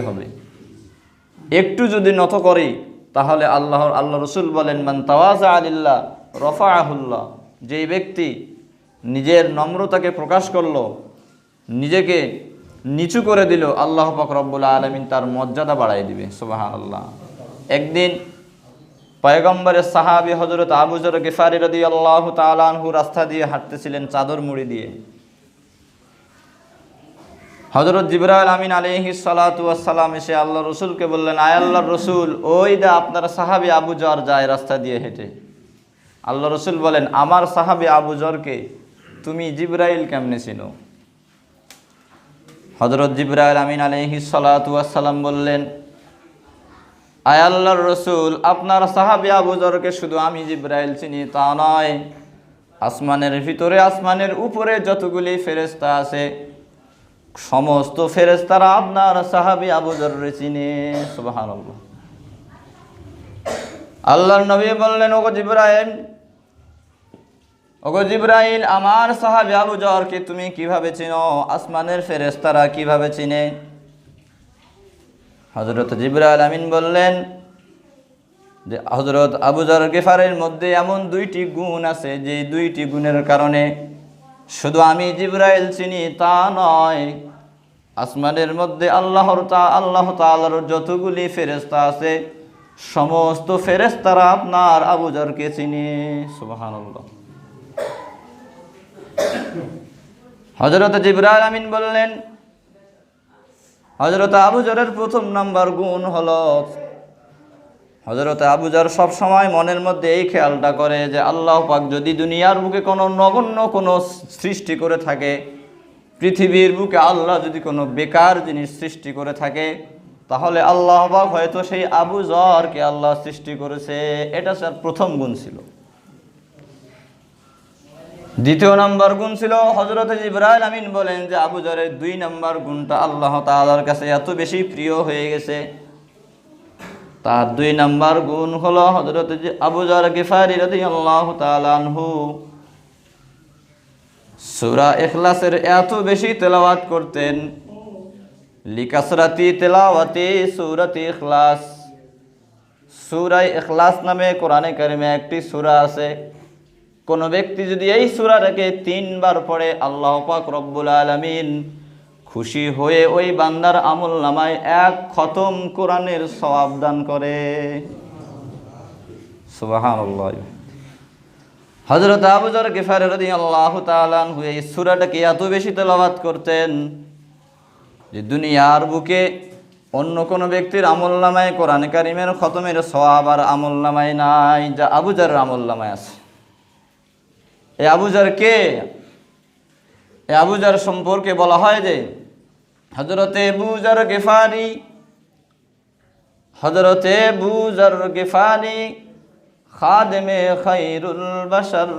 হবে। একটু যদি নত করি, তাহলে আল্লাহর আল্লাহ রসুল বলেন, মান তাওয়াজা আলিল্লাহ রফা আহুল্লাহ যেই ব্যক্তি নিজের নম্রতাকে প্রকাশ করল, নিজেকে নিচু করে দিল, আল্লাহ পাক রব্বুল আলমিন তার মর্যাদা বাড়াই দিবে। সুবাহ আল্লাহ একদিন পয়গম্বরের সাহাবি হজরত আবুজর গেফারি রদি আল্লাহ তালানহু রাস্তা দিয়ে হাঁটতেছিলেন চাদর মুড়ি দিয়ে। হজরত জিবরাইল আমিন আলহি সালাতাম এসে আল্লাহ রসুলকে বললেন, আয় আল্লাহ রসুল, ওই দা আপনার সাহাবি আবু জর যায় রাস্তা দিয়ে হেঁটে। আল্লাহ রসুল বলেন, আমার সাহাবি আবু জরকে তুমি জিব্রাইল কেমনে চিনো? হজরত জিব্রাইল আমিন আলহি সালাতাম বললেন, আয় আল্লাহর রসুল, আপনার সাহাবি আবু জরকে শুধু আমি জিব্রাইল চিনি, তা নয়। আসমানের ভিতরে, আসমানের উপরে যতগুলি ফেরেস্তা আছে সমস্ত ফেরেস্তারা আপনার সাহাবি আবু জররে চিনে সুবাহান আল্লাহর নবী বললেন, ওগো জিব্রাইল ওগো জিব্রাইল, আমার সাহাবি আবু জরকে তুমি কীভাবে চিনো? আসমানের ফেরেস্তারা কীভাবে চিনে? হজরত জিব্রাইল আমিন বললেন যে হজরত আবুজর গেফারের মধ্যে এমন দুইটি গুণ আছে, যে দুইটি গুণের কারণে শুধু আমি জিব্রাইল চিনি, তা নয়। আসমানের মধ্যে আল্লাহর তা, আল্লাহ তাআলার যতগুলি ফেরেস্তা আছে, সমস্ত ফেরেস্তারা আপনার আবুজরকে চিনি। সুবহানাল্লাহ। হজরত জিব্রাইল আমিন বললেন হজরত আবুজরের প্রথম নাম্বার গুণ হলো হজরত আবুজার সব সময় মনের মধ্যে এই খেয়ালটা করে যে আল্লাহ পাক যদি দুনিয়ার বুকে কোনো নগণ্য কোনো সৃষ্টি করে থাকে, পৃথিবীর বুকে আল্লাহ যদি কোনো বেকার জিনিস সৃষ্টি করে থাকে, তাহলে আল্লাহ পাক হয়তো সেই আবুজরকে আল্লাহ সৃষ্টি করেছে, এটা স্যার প্রথম গুণ ছিল। দ্বিতীয় নাম্বার গুণ ছিল হজরত ইব্রাহিম আমিন বলেন যে আবুজরের দুই নাম্বার গুণটা আল্লাহ তাআলার কাছে এত বেশি প্রিয় হয়ে গেছে। তার দুই নাম্বার গুণ হলো হজরত আবুজার গেফারি রদি আল্লাহ তালানহু সুরা এখলাসের এত বেশি তেলাওয়াত করতেন। লিকাসরাতি তেলাওয়াতি সুরাতি ইখলাস। সুরাই এখলাস নামে কোরআনে কারিমে একটি সুরা আছে। কোনো ব্যক্তি যদি এই সুরাটাকে তিনবার পড়ে, আল্লাহ পাক রব্বুল আলমিন খুশি হয়ে ওই বান্দার আমল নামায় এক খতম কোরআনের সওয়াব দান করে। হজরত আবুজর গেফার রদি আল্লাহ তালানহু এই সুরাটাকে এত বেশি তেলাবাত করতেন যে দুনিয়ার বুকে অন্য কোনো ব্যক্তির আমল নামায় কোরআন কারিমের খতমের সওয়াব আর আমল নামায় নাই, যা আবুজার আমল নামায় আছে। এই আবুজার কে? এই আবুজার সম্পর্কে বলা হয় যে হজরতে বুজার গেফারি হজরতে বুজার গেফারি খাদেমে খৈরুল বাশার।